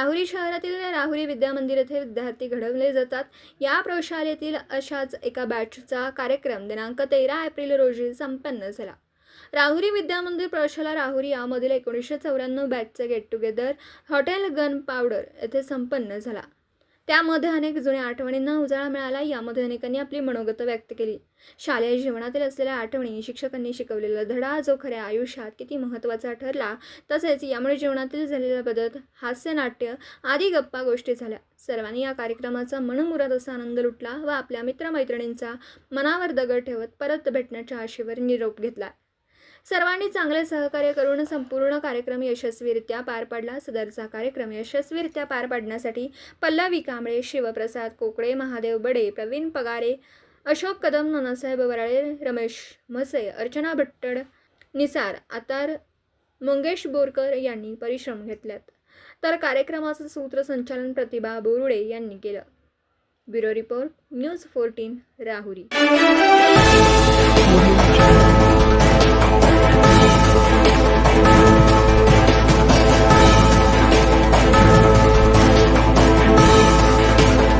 राहुरी शहरातील राहुरी विद्या मंदिर येथे विद्यार्थी घडवले जातात. या प्रयोगशाळेतील अशाच एका बॅचचा कार्यक्रम दिनांक तेरा एप्रिल रोजी संपन्न झाला. राहुरी विद्या मंदिर प्रयोगशाला राहुरी यामधील एकोणीसशे चौऱ्याण्णव बॅचचा get together hotel gun powder येथे संपन्न झाला. त्यामध्ये अनेक जुन्या आठवणींना उजाळा मिळाला यामध्ये अनेकांनी आपली मनोगत व्यक्त केली. शालेय जीवनातील असलेल्या आठवणी शिक्षकांनी शिकवलेला धडा जो खऱ्या आयुष्यात किती महत्त्वाचा ठरला तसेच यामुळे जीवनातील झालेला बदल हास्यनाट्य आदी गप्पा गोष्टी झाल्या. सर्वांनी या कार्यक्रमाचा मनमुराद असा आनंद लुटला व आपल्या मित्रमैत्रिणींचा मनावर दगड ठेवत परत भेटण्याच्या आशेवर निरोप घेतला. सर्वांनी चांगले सहकार्य करून संपूर्ण कार्यक्रम यशस्वीरित्या पार पाडला. सदरचा कार्यक्रम यशस्वीरित्या पार पाडण्यासाठी पल्लवी कांबळे शिवप्रसाद कोकडे महादेव बडे प्रवीण पगारे अशोक कदम नानासाहेब वराळे रमेश म्हसे अर्चना भट्टड निसार आतार मंगेश बोरकर यांनी परिश्रम घेतल्यात. तर कार्यक्रमाचं सूत्रसंचालन प्रतिभा बोरुडे यांनी केलं. Bureau report news fourteen Rahuri.